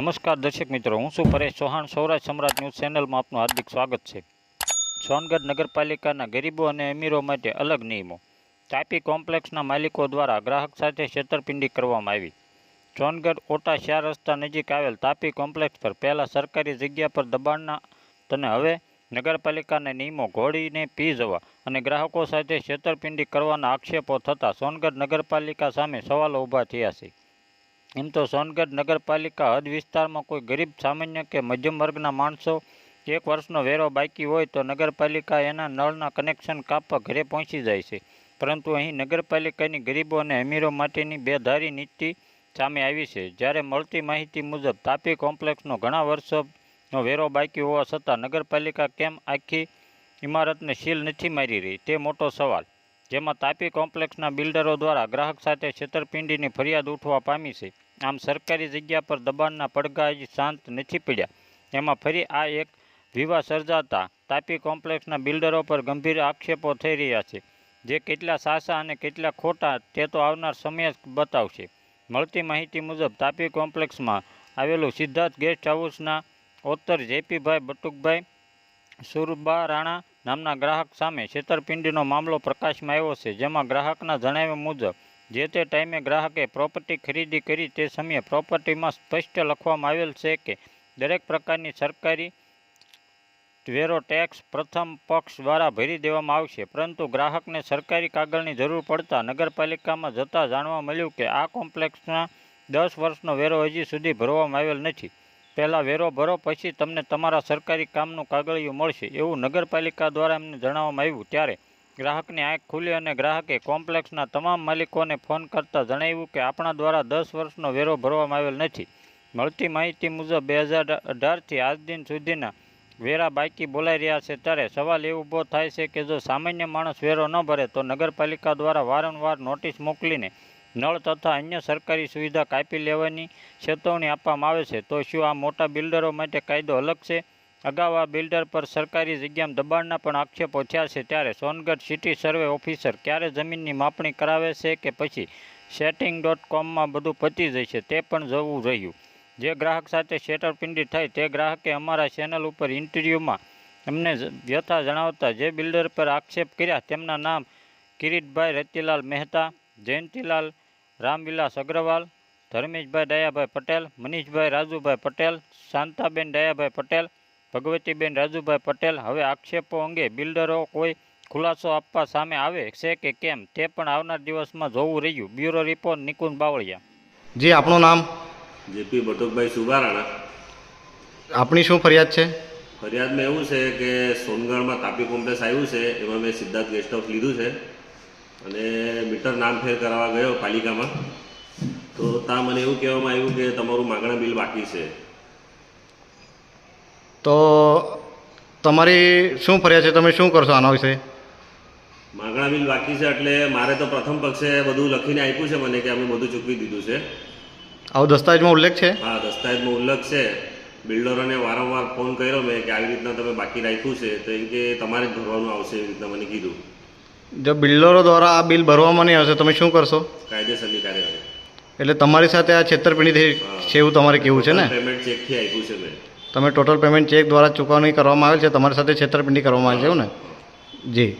નમસ્કાર દર્શક મિત્રો, હું છું પરેશ ચૌહાણ. સૌરાષ્ટ્ર સમ્રાટ ન્યૂઝ ચેનલમાં આપનું હાર્દિક સ્વાગત છે. સોનગઢ નગરપાલિકાના ગરીબો અને અમીરો માટે અલગ નિયમો. તાપી કોમ્પ્લેક્સના માલિકો દ્વારા ગ્રાહક સાથે છેતરપિંડી કરવામાં આવી. સોનગઢ ઓટા ચાર રસ્તા નજીક આવેલ તાપી કોમ્પ્લેક્સ પર પહેલાં સરકારી જગ્યા પર દબાણના તને હવે નગરપાલિકાના નિયમો ઘોડીને પી જવા અને ગ્રાહકો સાથે છેતરપિંડી કરવાના આક્ષેપો થતાં સોનગઢ નગરપાલિકા સામે સવાલો ઊભા થયા છે. એમ તો સોનગઢ નગરપાલિકા હદ વિસ્તારમાં કોઈ ગરીબ, સામાન્ય કે મધ્યમ વર્ગના માણસો એક વર્ષનો વેરો બાકી હોય તો નગરપાલિકા એના નળના કનેક્શન કાપવા ઘરે પહોંચી જાય છે. પરંતુ અહીં નગરપાલિકાની ગરીબો અને અમીરો માટેની બેધારી નીતિ સામે આવી છે. જ્યારે મળતી માહિતી મુજબ તાપી કોમ્પ્લેક્સનો ઘણા વર્ષોનો વેરો બાકી હોવા છતાં નગરપાલિકા કેમ આખી ઇમારતને સીલ નથી મારી રહી? તે મોટો સવાલ. જેમાં તાપી કોમ્પ્લેક્સના બિલ્ડરો દ્વારા ગ્રાહક સાથે છેતરપિંડીની ફરિયાદ ઉઠવા પામી છે. આમ સરકારી જગ્યા પર દબાણના પડઘા શાંત નથી પડ્યા. એમાં ફરી આ એક વિવાહ સર્જાતા તાપી કોમ્પ્લેક્સના બિલ્ડરો પર ગંભીર આક્ષેપો થઈ રહ્યા છે. જે કેટલા સાચા અને કેટલા ખોટા તે તો આવનાર સમય જ બતાવશે. મળતી માહિતી મુજબ તાપી કોમ્પ્લેક્સમાં આવેલું સિદ્ધાર્થ ગેસ્ટ હાઉસના ઓતર જેપીભાઈ બટુકભાઈ સુરબા રાણા નામના ગ્રાહક સામે છેતરપિંડીનો મામલો પ્રકાશમાં આવ્યો છે, જેમાં ગ્રાહકના જણાવ્યા મુજબ, જે તે ટાઈમે ગ્રાહકે પ્રોપર્ટી ખરીદી કરી તે સમયે પ્રોપર્ટીમાં સ્પષ્ટ લખવામાં આવેલ છે કે, દરેક પ્રકારની સરકારી વેરો ટેક્સ પ્રથમ પક્ષ દ્વારા ભરી દેવામાં આવશે, પરંતુ ગ્રાહકને સરકારી કાગળની જરૂર પડતા નગરપાલિકામાં જતાં જાણવા મળ્યું કે આ કોમ્પ્લેક્સના દસ વર્ષનો વેરો હજી સુધી ભરવામાં આવેલ નથી. પહેલાં વેરો ભરો પછી તમને તમારા સરકારી કામનું કાગળિયું મળશે. એવું નગરપાલિકા દ્વારા એમને જણાવવામાં આવ્યું. ત્યારે ગ્રાહકની આંખ ખુલી અને ગ્રાહકે કોમ્પ્લેક્સના તમામ માલિકોને ફોન કરતાં જણાવ્યું કે આપણા દ્વારા દસ વર્ષનો વેરો ભરવામાં આવેલ નથી. મળતી માહિતી મુજબ બે હજાર અઢારથી આજ દિન સુધીના વેરા બાકી બોલાઈ રહ્યા છે. ત્યારે સવાલ એ ઊભો થાય છે કે જો સામાન્ય માણસ વેરો ન ભરે તો નગરપાલિકા દ્વારા વારંવાર નોટિસ મોકલીને નળ તથા અન્ય સરકારી સુવિધા કાપી લેવાની ચેતવણી આપવામાં આવે છે. તો શું આ મોટા બિલ્ડરો માટે કાયદો અલગ છે? અગાઉ આ બિલ્ડર પર સરકારી જગ્યામાં દબાણના પણ આક્ષેપો થયા છે. ત્યારે સોનગઢ સિટી સર્વે ઓફિસર ક્યારે જમીનની માપણી કરાવે છે કે પછી સેટિંગ ડોટ કોમમાં બધું પતી જશે તે પણ જોવું રહ્યું. જે ગ્રાહક સાથે છેતરપિંડી થાય તે ગ્રાહકે અમારા ચેનલ ઉપર ઇન્ટરવ્યૂમાં અમને વ્યથા જણાવતા જે બિલ્ડર પર આક્ષેપ કર્યા તેમના નામ કિરીટભાઈ રતિલાલ મહેતા, જયંતિલાલ રામવિલાસ અગ્રવાલ ધર્મેશભાઈ દયાભાઈ પટેલ મનીષભાઈ રાજુભાઈ પટેલ શાંતાબેન દયાભાઈ પટેલ ભગવતીબેન રાજુભાઈ પટેલ. હવે આક્ષેપો અંગે બિલ્ડરો કોઈ ખુલાસો આપવા સામે આવે છે કે કેમ? તે પણ આવનાર દિવસમાં જોવું રહ્યું. Bureau report Nikunj Bavaliya. જી આપણું નામ? જેપી બટુકભાઈ સુબારાણા. આપણી શું ફરિયાદ છે? ફરિયાદમાં એવું છે કે સોનગઢમાં તાપી કોમ્પ્લેક્સ આવ્યું છે એમાં મેં સિદ્ધાર્થ ગેસ્ટ હાઉસ લીધું છે. અને મીટર નામફેર કરાવવા ગયો પાલિકામાં. તો ત્યાં મને એવું કહેવામાં આવ્યું કે તમારું માગણા બિલ બાકી છે. તો તમારી શું ફરિયાદ છે? તમે શું કરશો આના વિશે? માગણા બિલ બાકી છે એટલે મારે તો પ્રથમ પક્ષે બધું લખીને આપ્યું છે મને કે અમે બધું ચૂકવી દીધું છે. આવો દસ્તાવેજમાં ઉલ્લેખ છે? હા દસ્તાવેજમાં ઉલ્લેખ છે. બિલ્ડરોને વારંવાર ફોન કર્યો મેં કે આવી રીતના તમે બાકી રાખ્યું છે. તો એમ કે તમારે જ ભરવાનું આવશે એવી રીતના મને કીધું. જો બિલ્ડરો દ્વારા આ બિલ ભરવામાં નહીં આવશે તમે શું કરશો? કાયદેસરની કાર્યવાહી. એટલે તમારી સાથે આ છેતરપિંડી થઈ છે એવું તમારે કેવું છે ને? પેમેન્ટ ચેકથી આપ્યું છે મેં. તમે ટોટલ પેમેન્ટ ચેક દ્વારા ચૂકવણી કરવામાં આવેલ છે તમારી સાથે છેતરપિંડી કરવામાં આવી છે એવું ને? જી.